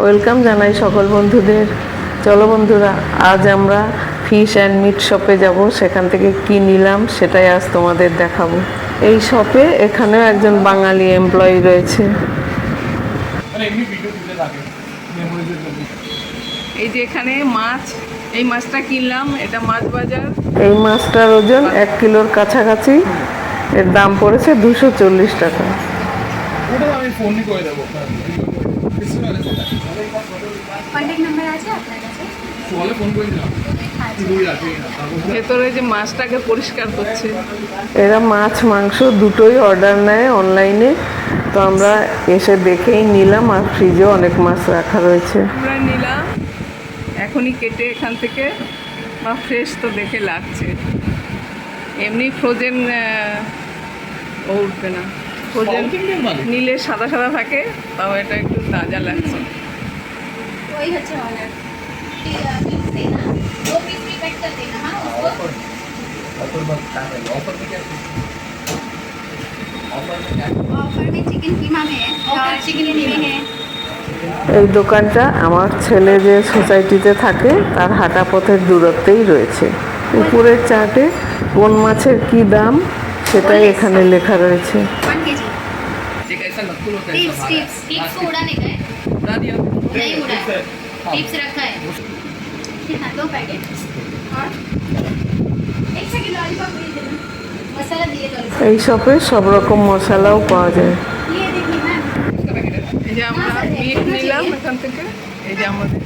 Welcome জানাই সকল বন্ধুদের। চলো বন্ধুরা আজ আমরা ফিশ অ্যান্ড মিট শপে যাব। সেখান থেকে কি নিলাম সেটাই আজ তোমাদের দেখাবো। এই শপে এখানেও একজন বাঙালি এমপ্লয়ি রয়েছে। এই যে এখানে মাছ এই মাছটা কিনলাম এটা মাছ বাজার। এই মাছটার ওজন এক কিলোর কাছাকাছি। এর দাম পড়েছে দুশো চল্লিশ টাকা। ওটা আমি ফোনই করে দেবো। ভেতরে যে মাছটাকে পরিষ্কার করছে। এরা মাছ মাংস দুটোই অর্ডার নেয় অনলাইনে তো আমরা এসে দেখেই নিলাম আর ফ্রিজেও অনেক মাছ রাখা রয়েছে। আমরা নিলাম। এখনই কেটে এখান থেকে। বা ফ্রেশ তো দেখে লাগছে। এমনি ফ্রোজেন ও উঠবে না। ফ্রোজেন South Indian মালিক? নিলে সাদা সাদা থাকে তাও এটা একটু তাজা লাগছে वही अच्छा वाला पीस देना दो पीस भी कट कर देना हाँ उसको ऑफर में चिकन कीमा में है और चिकन में है এই দোকানটা আমার ছেলে যে সোসাইটিতে থাকে তার হাঁটা পথের দূরত্বেই রয়েছে উপরের চার্টে কোন মাছের কি দাম সেটাই এখানে লেখা রয়েছে वन के जी एक ऐसा नक्कुल होता है टिप्स टिप्स टिप्स को उड़ाने का है उड़ा दिया नहीं उड़ा है टिप्स रखा है कितना दो पैकेट और एक सेकंड लॉलीपॉप दे देना मसाला दिए तो এই শপে সব রকম মশলাও পাওয়া যায় ये देखिए मैम এই যে আমরা মিট নিলাম এখান থেকে এই যে আমাদের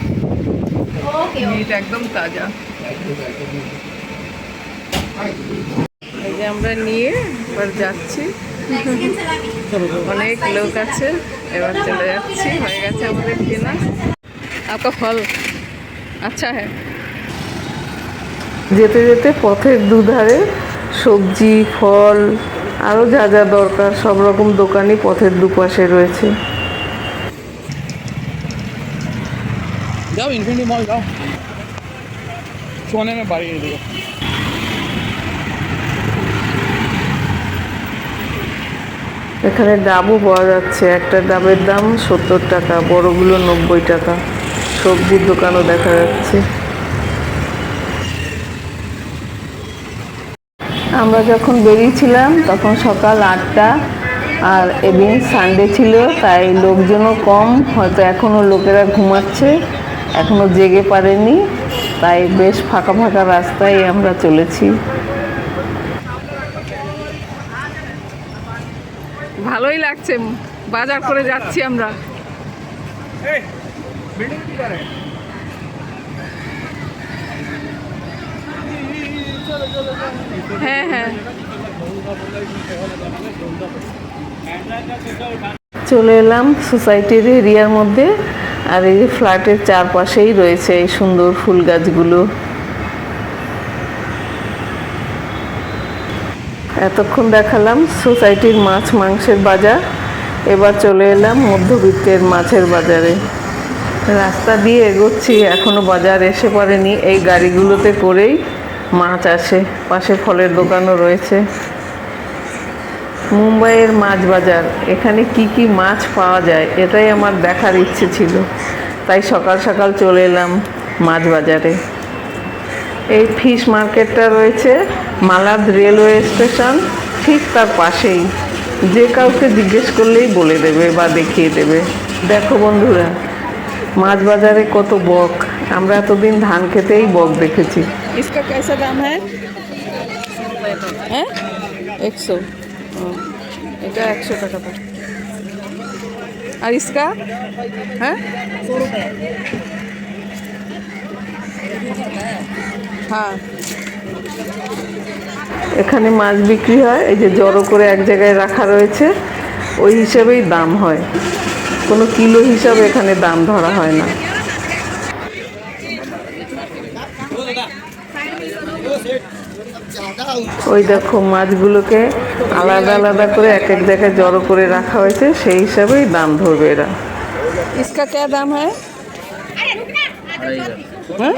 ओके মিট একদম তাজা এই যে আমরা নিয়ে এবার যাচ্ছি मैक्सिकन सलामी অনেক লোক আছে এবার চলে যাচ্ছি হয়ে গেছে আমাদের কেনা आपका फल अच्छा है যেতে যেতে পথের দুধারে সবজি ফল আরও যা যা দরকার সব রকম দোকানই পথের দুপাশে রয়েছে जाओ इन्फिनिटी मॉल जाओ सोने में बारी এখানে ডাবও পাওয়া যাচ্ছে। একটা ডাবের দাম সত্তর টাকা, বড়গুলো নব্বই টাকা। সবজির দোকানও দেখা যাচ্ছে। আমরা যখন বেরিয়েছিলাম, তখন সকাল আটটা আর এদিন সানডে ছিল, তাই লোকজনও কম। হয়তো এখনও লোকেরা ঘুমাচ্ছে, এখনও জেগে পারেনি। তাই বেশ ফাঁকা ফাঁকা রাস্তায় আমরা চলেছি। ভালোই লাগছে। বাজার করে যাচ্ছি আমরা। হ্যাঁ হ্যাঁ। চলে এলাম সোসাইটির এরিয়ার মধ্যে আর এই ফ্ল্যাটের চারপাশেই রয়েছে এই সুন্দর ফুল গাছগুলো। এতক্ষণ দেখালাম সোসাইটির মাছ মাংসের বাজার। এবার চলে এলাম মধ্যবিত্তের মাছের বাজারে। রাস্তা দিয়ে এগোচ্ছি, এখনও বাজার এসে পড়েনি। এই গাড়িগুলোতে করেই মাছ আসে। পাশে ফলের দোকানও রয়েছে। মুম্বাইয়ের মাছ বাজার, এখানে কি কি মাছ পাওয়া যায় এটাই আমার দেখার ইচ্ছে ছিল। তাই সকাল সকাল চলে এলাম মাছ বাজারে। এই ফিশ মার্কেটটা রয়েছে মালাদ রেলওয়ে স্টেশন ঠিক তার পাশেই যে কাউকে জিজ্ঞেস করলেই বলে দেবে বা দেখিয়ে দেবে দেখো বন্ধুরা মাছ বাজারে কত বক আমরা এতদিন ধান খেতেই বক দেখেছি इसका कैसा दाम है হ্যাঁ একশো এটা একশো টাকা পড়ে আর ইসকা হ্যাঁ হ্যাঁ এখানে মাছ বিক্রি হয় এই যে জড়ো করে এক জায়গায় রাখা রয়েছে ওই হিসেবেই দাম হয় কোনো কিলো হিসাবে এখানে দাম ধরা হয় না ওই দেখো মাছগুলোকে আলাদা আলাদা করে এক এক জায়গায় জড়ো করে রাখা হয়েছে সেই হিসাবেই দাম ধরবে এরা इसका क्या दाम है হ্যাঁ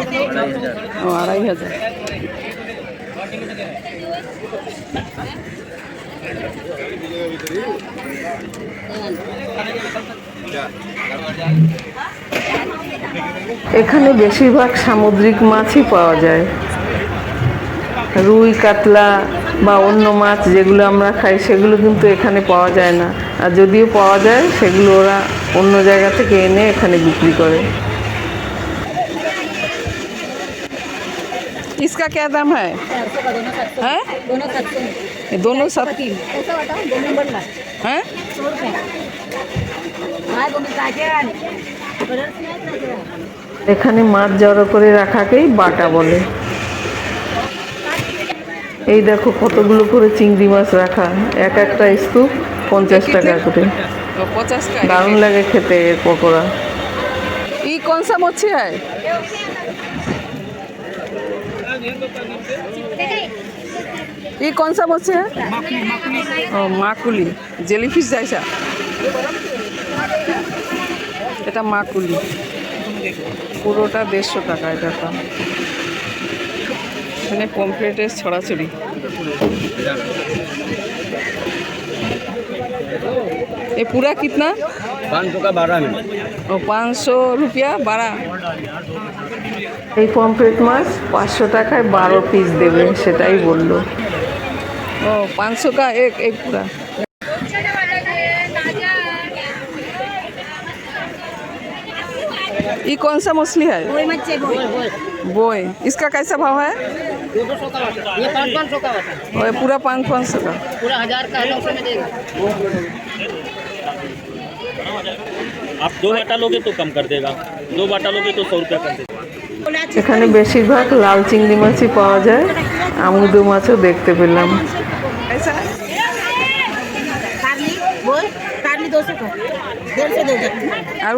ও, আড়াই হাজার। এখানে বেশিরভাগ সামুদ্রিক মাছই পাওয়া যায়। রুই, কাতলা বা অন্য মাছ যেগুলো আমরা খাই, সেগুলো কিন্তু এখানে পাওয়া যায় না। আর যদিও পাওয়া যায়, সেগুলো ওরা অন্য জায়গা থেকে এনে এখানে বিক্রি করে। इसका क्या दाम है हैं? ये दोनों साथ कैसा बताओ दो नंबर ला हैं सौ रुपये हाँ दोनों ताजे बरस नहीं ताजे এখানে মাছ জড়ো করে রাখাকেই বাটা বলে এই দেখো কতগুলো করে চিংড়ি মাছ রাখা এক একটা স্তূপ পঞ্চাশ টাকা করে पचास का দারুণ লাগে খেতে এর পকোড়া ये कौन सा मच्छी है ये कौन सा मच्छी है ও মাকুলি জেলিফিশ যাইছা এটা মাকুলি পুরোটা দেড়শো টাকা এটা দাম এখানে পমফ্রেটের ছড়াছড়ি ये पूरा कितना पाँच सौ का बारह में और पाँच सौ रुपया बारह এই পমফ্রেট মাছ পাঁচশো টাকায় বারো পিস দেবে সেটাই বললো ओ पाँच सौ का एक एक पूरा ये कौन सा मछली है कोई मच्छी बोल बोए इसका कैसा भाव है दो सौ का होता है ये पाँच पाँच सौ का होता है और ये पूरा पाँच पाँच सौ का पूरा हजार का है नौ सौ में देगा आप दो बाटा लोगे तो कम कर देगा दो बाटा लोगे तो सौ रुपया कर देगा এখানে বেশিরভাগ লাল চিংড়ি মাছই পাওয়া যায় আমুদো মাছও দেখতে পেলাম ऐसा है कारली बोल कारली दो सौ का डेढ़ सौ दे दे और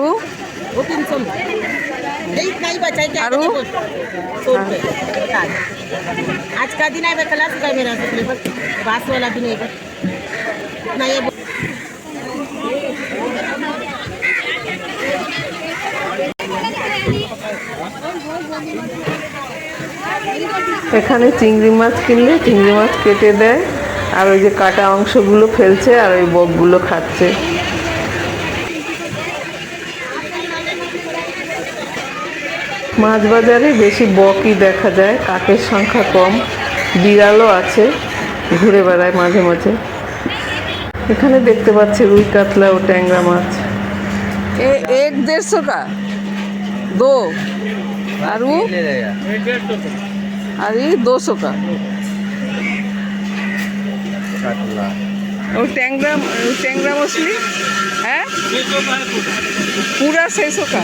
এখানে চিংড়ি মাছ কিনলে চিংড়ি মাছ কেটে দেয়, আর ওই যে কাটা অংশগুলো ফেলছে আর ওই বকগুলো খাচ্ছে। মাছ বাজারে বেশি বকই দেখা যায়, কাকের সংখ্যা কম, বিড়ালও আছে, ঘুরে বেড়ায় মাঝে মাঝে। এখানে দেখতে পাচ্ছি রুই কাতলা ও ট্যাংরা মাছ। এক দেড়শো টাকা दो और वो और ये दो सौ का और टेंगरा टेंगरा मछली है पूरा छः सौ का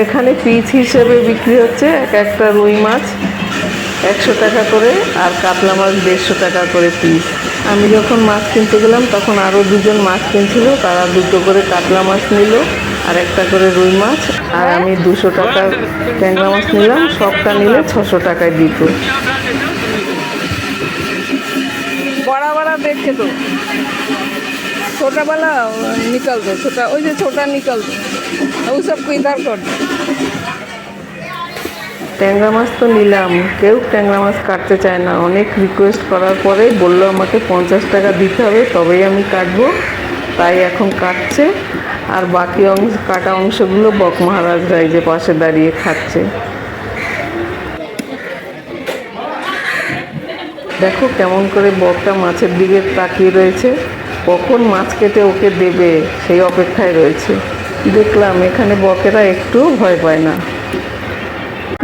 এখানে পিস হিসেবে বিক্রি হচ্ছে এক একটা রুই মাছ একশো টাকা করে আর কাতলা মাছ দেড়শো টাকা করে পিস আমি যখন মাছ কিনতে গেলাম, তখন আরও দুজন মাছ কিনছিল। তারা দুটো করে কাতলা মাছ নিল আর একটা করে রুই মাছ। আর আমি দুশো টাকার ট্যাংরা মাছ নিলাম, সবটা নিলে ছশো টাকায় দিত। বড়া বড়া দেখে তো নিকাল দো, ছোটা ওই যে ছোটা নিকাল দো। সব কুইদার কর। ট্যাংরা মাছ তো নিলাম। কেউ ট্যাংরা মাছ কাটতে চায় না। অনেক রিকোয়েস্ট করার পরে বলল আমাকে পঞ্চাশ টাকা দিতে হবে, তবেই আমি কাটবো। তাই এখন কাটছে। আর বাকি অংশ, কাটা অংশগুলো বক মহারাজরা এই যে পাশে দাঁড়িয়ে খাচ্ছে। দেখো কেমন করে বকটা মাছের দিকে তাকিয়ে রয়েছে। কখন মাছ কেটে ওকে দেবে সেই অপেক্ষায় রয়েছে। দেখলাম এখানে বকেরা একটু ভয় পায় না।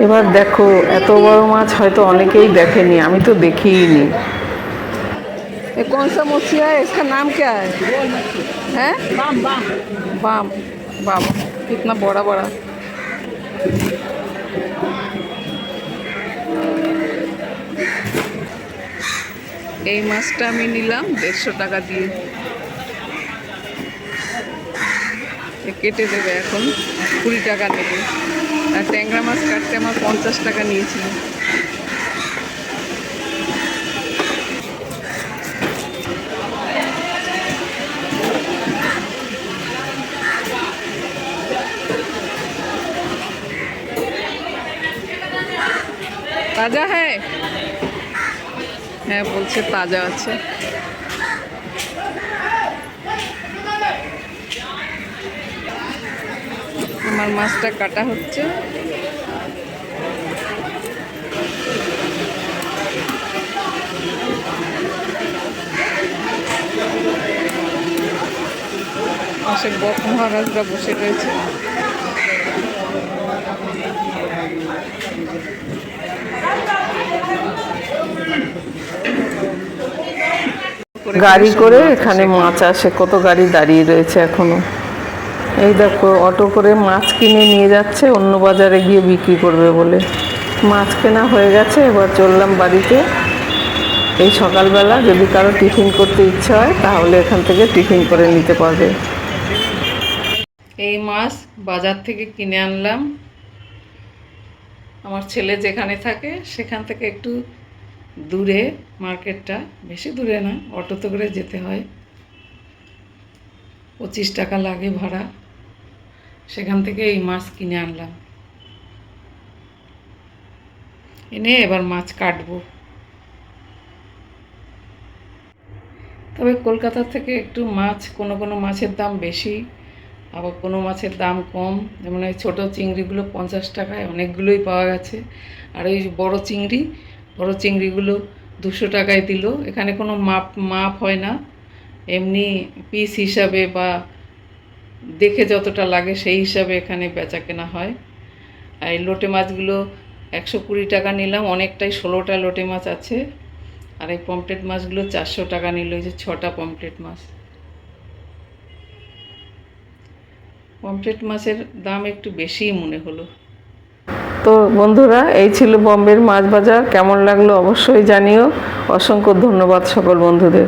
এবার দেখো এত বড় মাছ হয়তো অনেকেই দেখেনি আমি তো দেখিইনি ये कौन सा मछली है इसका नाम क्या है हैं बाम बाम बाम बाम कितना बड़ा बड़ा এই মাছটা আমি নিলাম দেড়শো টাকা দিয়ে এ কেটে দেবে এখন কুড়ি টাকা নেবে আর ট্যাংরা মাছ কাটতে আমার পঞ্চাশ টাকা নিয়েছিল। তাজা হ্যাঁ হ্যাঁ বলছে তাজা আছে। আমার মাছটা কাটা হচ্ছে। পাশে মহারাজরা বসে রয়েছে। গাড়ি করে এখানে মাছ আসে। কত গাড়ি দাঁড়িয়ে রয়েছে এখনও? এই দেখো, অটো করে মাছ কিনে নিয়ে যাচ্ছে, অন্য বাজারে গিয়ে বিক্রি করবে বলে। মাছ কেনা হয়ে গেছে, এবার চললাম বাড়িতে। এই সকালবেলা যদি কারও টিফিন করতে ইচ্ছা হয়, তাহলে এখান থেকে টিফিন করে নিতে পারবে। এই মাছ বাজার থেকে কিনে আনলাম। আমার ছেলে যেখানে থাকে, সেখান থেকে একটু দূরে, মার্কেটটা। বেশি দূরে না, অটোতে করে যেতে হয়। পঁচিশ টাকা লাগে ভাড়া। সেখান থেকে এই মাছ কিনে আনলাম। এনে এবার মাছ কাটবো। তবে কলকাতা থেকে একটু মাছ, কোনো কোনো মাছের দাম বেশি, আবার কোনো মাছের দাম কম। যেমন ওই ছোটো চিংড়িগুলো পঞ্চাশ টাকায় অনেকগুলোই পাওয়া গেছে। আর ওই বড় চিংড়ি, বড় চিংড়িগুলো দুশো টাকায় দিল। এখানে কোনো মাপ মাপ হয় না। এমনি পিস হিসাবে বা দেখে যতটা লাগে সেই হিসাবে এখানে বেচা কেনা হয়। আর এই লোটে মাছগুলো একশো কুড়ি টাকা নিলাম, অনেকটাই ষোলোটা লোটে মাছ আছে। আর এই পমপ্লেট মাছগুলো চারশো টাকা নিল, এই যে ছটা পমপ্লেট মাছ। পমপ্লেট মাছের দাম একটু বেশিই মনে হলো। তো বন্ধুরা, এই ছিল বম্বের মাছ বাজার। কেমন লাগল অবশ্যই জানিও। অসংখ্য ধন্যবাদ সকল বন্ধুদের।